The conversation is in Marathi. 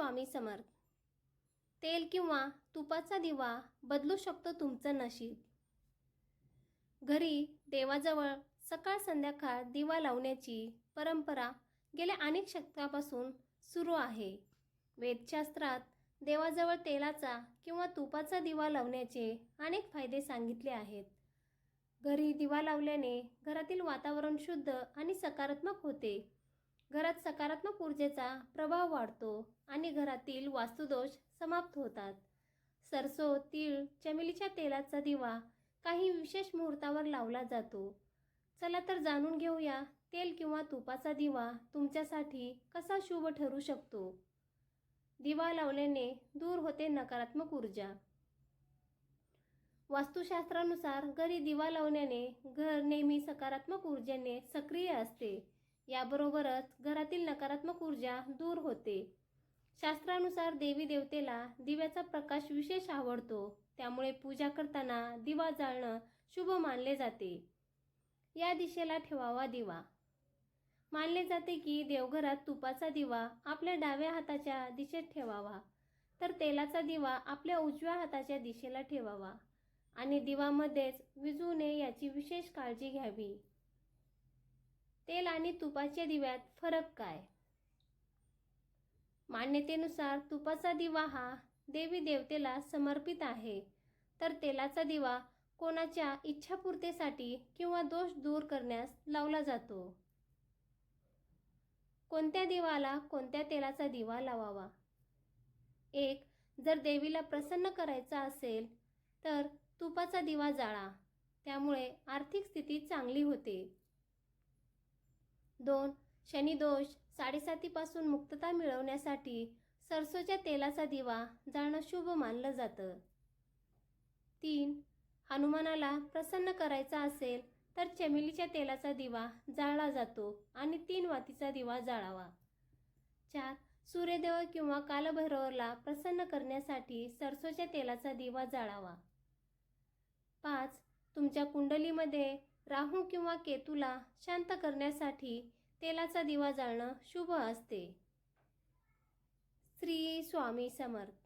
स्वामी समर्थ. तेल किंवा तुपाचा दिवा बदलू शकतो तुमचं नशीब. घरी देवाजवळ सकाळ संध्याकाळ दिवा लावण्याची परंपरा गेल्या अनेक शतकापासून सुरू आहे. वेदशास्त्रात देवाजवळ तेलाचा किंवा तुपाचा दिवा लावण्याचे अनेक फायदे सांगितले आहेत. घरी दिवा लावल्याने घरातील वातावरण शुद्ध आणि सकारात्मक होते. घरात सकारात्मक ऊर्जेचा प्रभाव वाढतो आणि घरातील वास्तुदोष समाप्त होतात. सरसो तीळ चमेलीच्या तेलाचा दिवा काही विशेष मुहूर्तावर लावला जातो. चला तर जाणून घेऊया तेल किंवा तुपाचा दिवा तुमच्यासाठी कसा शुभ ठरू शकतो? दिवा लावल्याने दूर होते नकारात्मक ऊर्जा. वास्तुशास्त्रानुसार घरी दिवा लावण्याने घर नेहमी सकारात्मक ऊर्जेने सक्रिय असते. याबरोबरच घरातील नकारात्मक ऊर्जा दूर होते. शास्त्रानुसार देवी देवतेला दिव्याचा प्रकाश विशेष आवडतो. त्यामुळे पूजा करताना दिवा जाळणं शुभ मानले जाते. या दिशेला ठेवावा दिवा. मानले जाते की देवघरात तुपाचा दिवा आपल्या डाव्या हाताच्या दिशेत ठेवावा तर तेलाचा दिवा आपल्या उजव्या हाताच्या दिशेला ठेवावा आणि दिवामध्येच विजू नये याची विशेष काळजी घ्यावी. तेल आणि तुपाच्या दिव्यात फरक काय? मान्यतेनुसार तुपाचा दिवा हा देवी देवतेला समर्पित आहे. तर तेलाचा दिवा कोणाच्या इच्छापूर्तीसाठी किंवा दोष दूर करण्यास लावला जातो? कोणत्या दिवाला कोणत्या तेलाचा दिवा लावावा? एक जर देवीला प्रसन्न करायचा असेल तर तुपाचा दिवा जाळा. त्यामुळे आर्थिक स्थिती चांगली होते. दोन शनिदोष साडेसातीपासून मुक्तता मिळवण्यासाठी सरसोच्या तेलाचा दिवा जाळणं शुभ मानलं जातं. तीन हनुमानाला प्रसन्न करायचा असेल तर चमेलीच्या तेलाचा दिवा जाळला जातो आणि तीन वातीचा दिवा जाळावा. चार सूर्यदेव किंवा कालभैरवला प्रसन्न करण्यासाठी सरसोच्या तेलाचा दिवा जाळावा. पाच तुमच्या कुंडलीमध्ये राहू किंवा केतूला शांत करण्यासाठी तेलाचा दिवा जाळणं शुभ असते. श्री स्वामी समर्थ.